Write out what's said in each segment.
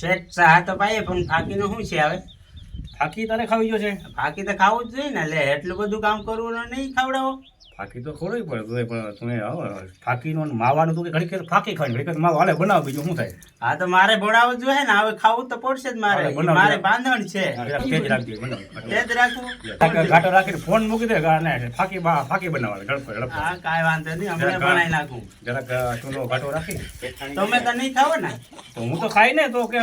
શેઠ ચા તો પાઈએ પણ ફાકીનું શું છે હવે? ફાકી તારે ખાવી જોશે છે? ફાકી તો ખાવું જ જોઈએ ને લે એટલું બધું કામ કરવું નહીં ખવડાવો. ફાકી તો ખોરવી પડે પણ તમે હવે ફાકીનું માવાનું તો કે ઘડીક ફાકી ખાવી ઘડી માવો હાલે બનાવ બીજું શું થાય? હા તો મારે ભણાવવું જ જોઈએ ને હવે ખાવું તો પડશે જ મારે. મારે બાંધણ છે. તેજ રાખજો તેજ રાખવું ઘાટો- રાખીને ફોન મૂકી દે અને ફાકી બા- ફાકી બનાવવા ઝડપ ઝડપ હા કાંઈ વાંધો નહીં હમણાં બનાવી નાખું. જરાક ચૂલો ઘાટો રાખી તમે તો નહીં ખાવ ને? તો હું તો ખાઈ ને તો કે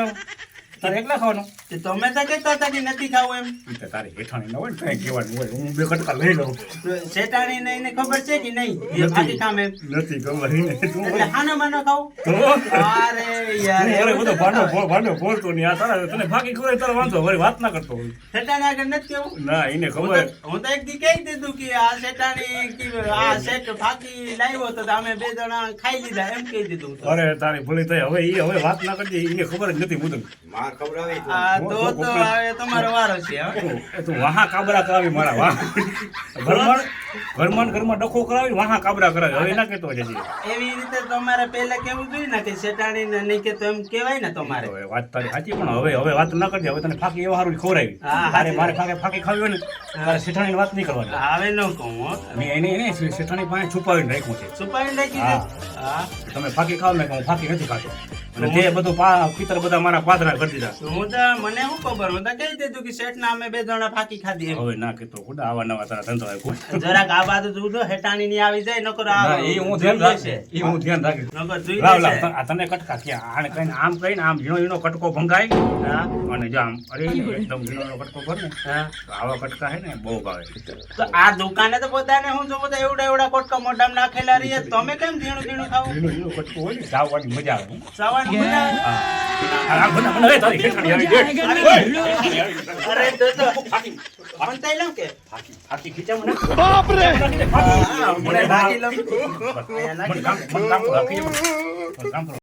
તારે એકલા ખાવાનું? તો તમે તો કહેતા હતા કે નથી ખાવું એમ. તો તારી હેઠાણી ન હોય ને કઈ કહેવાનું હોય. હું બે કટકા લઈ લઉં. તો શેઠાણીને એને ખબર છે કે નહીં? એ ફાકી ખામ એમ. નથી ખબર ઈ ને તું એટલે હાનો માનો ખાવું? અરે યાર અરે બધો ભાંડો ભાંડો બોલતો નહીં. આ તારા તને ફાકી ખબર તારો વાંધો. વળી વાત ના કરતો હોય. આગળ નથી કેવું? ના એને ખબર. હું તો એક દી કહી દીધું કે આ શેઠાણી કે આ ફાકી લાવ્યો તો અમે બે જણા ખાઈ લીધા એમ કહી દીધું તો. અરે તારી ભૂલી થઈ હવે એ હવે વાત ના કરજે. એને ખબર જ નથી મુદમમાં ખવડાવી તું. તો તો આવે તમારો વારો છે હવે. તો વાહા કાબરા કરાવી મારા વાહ. ઘરમાં ઘરમાં ઘરમાં ડખો કરાવી વાહા કાબરા કરાવી. હવે ના કેતો જજી એવી રીતે તમારે પહેલા કેવું જોઈએ ને કે શેઠાણીને નહીં કે તો એમ કહેવાય ને તમારે. હવે વાત તારી સાચી પણ હવે હવે વાત ના કરજે હવે તને ફાકી એવા હારું ખવડાવી. તારે મારે ફાકે ફાકી ખાવી હોય ને તારે શેઠાણીની વાત નહીં કરવાની. હવે ન કહું. મેં એને એને શેઠાણી પાસે છુપાવીને રાખ્યું છે. છુપાવીને રાખી છે? હા. તમે ફાકી ખાવ ને હું ફાકી નથી ખાતો. અને તે બધું પિતર બધા મારા પાદરા કરી દીધા. હું તો મને શું ખબર? હું તો કહી દીધું કે શેઠ ના અમે બે જણા ફાકી ખાધી હવે ના કહેતો ખુદા આવા નવા તારા ધંધો આવ્યો જરાક આ બાજુ જોજો હેટાણી ની આવી જાય નકર આ એ હું ધ્યાન જોઈ એ હું ધ્યાન રાખીશ. નકર જોઈ લાવ લાવ આ તને કટકા ક્યાં? આને આમ કહીને આમ ઝીણો ઝીણો કટકો ભંગાય. અને જો આમ અરે એકદમ ઝીણો ઝીણો કટકો ભર ને આવા કટકા હે ને બહુ ભાવે. તો આ દુકાને તો બધાને હું જો બધા એવડા એવડા કટકા મોઢામાં નાખેલા રહીએ તમે કેમ ઝીણું ઝીણું ખાવ ઝીણું ઝીણું કટકો હોય ને ચાવવાની મજા આવે. સવારનું